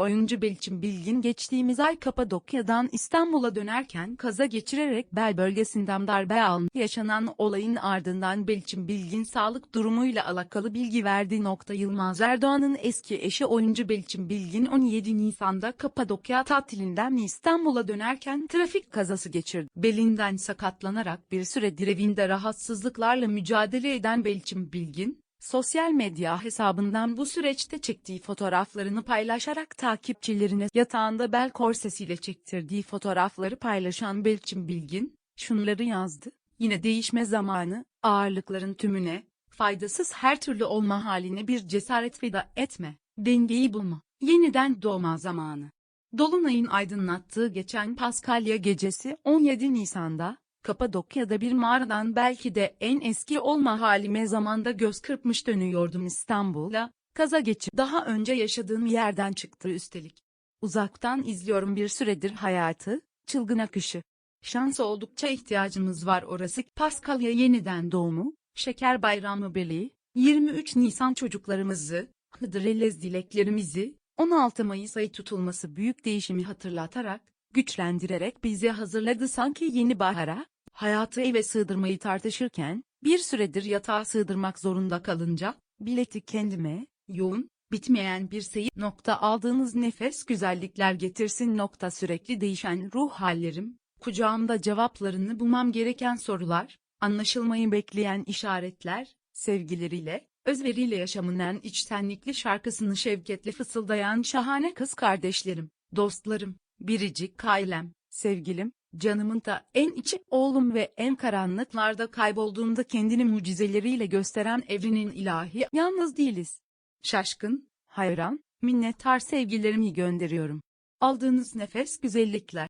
oyuncu Belçin Bilgin geçtiğimiz ay Kapadokya'dan İstanbul'a dönerken kaza geçirerek bel bölgesinden darbe aldı. Yaşanan olayın ardından Belçin Bilgin sağlık durumuyla alakalı bilgi verdi. Nokta Yılmaz Erdoğan'ın eski eşi oyuncu Belçin Bilgin 17 Nisan'da Kapadokya tatilinden İstanbul'a dönerken trafik kazası geçirdi. Belinden sakatlanarak bir süredir evinde rahatsızlıklarla mücadele eden Belçin Bilgin, sosyal medya hesabından bu süreçte çektiği fotoğraflarını paylaşarak takipçilerine yatağında bel korsesiyle çektirdiği fotoğrafları paylaşan Belçin Bilgin, şunları yazdı. Yine değişme zamanı, ağırlıkların tümüne, faydasız her türlü olma haline bir cesaret feda etme, dengeyi bulma, yeniden doğma zamanı. Dolunay'ın aydınlattığı geçen Paskalya gecesi 17 Nisan'da, Kapadokya'da bir mağaradan belki de en eski olma halime zamanda göz kırpmış dönüyordum İstanbul'a, kaza geçip daha önce yaşadığım yerden çıktı üstelik. Uzaktan izliyorum bir süredir hayatı, çılgın akışı. Şans oldukça ihtiyacımız var orası. Paskalya yeniden doğumu, Şeker Bayramı Birliği, 23 Nisan çocuklarımızı, Hıdrellez dileklerimizi, 16 Mayıs ayı tutulması büyük değişimi hatırlatarak, güçlendirerek bizi hazırladı. Sanki yeni bahara, hayatı eve sığdırmayı tartışırken, bir süredir yatağa sığdırmak zorunda kalınca, bileti kendime, yoğun, bitmeyen bir seyir nokta aldığınız nefes güzellikler getirsin nokta sürekli değişen ruh hallerim, kucağımda cevaplarını bulmam gereken sorular, anlaşılmayı bekleyen işaretler, sevgileriyle, özveriyle yaşamın en içtenlikli şarkısını şevketle fısıldayan şahane kız kardeşlerim, dostlarım, biricik ailem, sevgilim, canımın da en içi oğlum ve en karanlıklarda kaybolduğumda kendini mucizeleriyle gösteren evrenin ilahi yalnız değiliz. Şaşkın, hayran, minnettar sevgilerimi gönderiyorum. Aldığınız nefes güzellikler.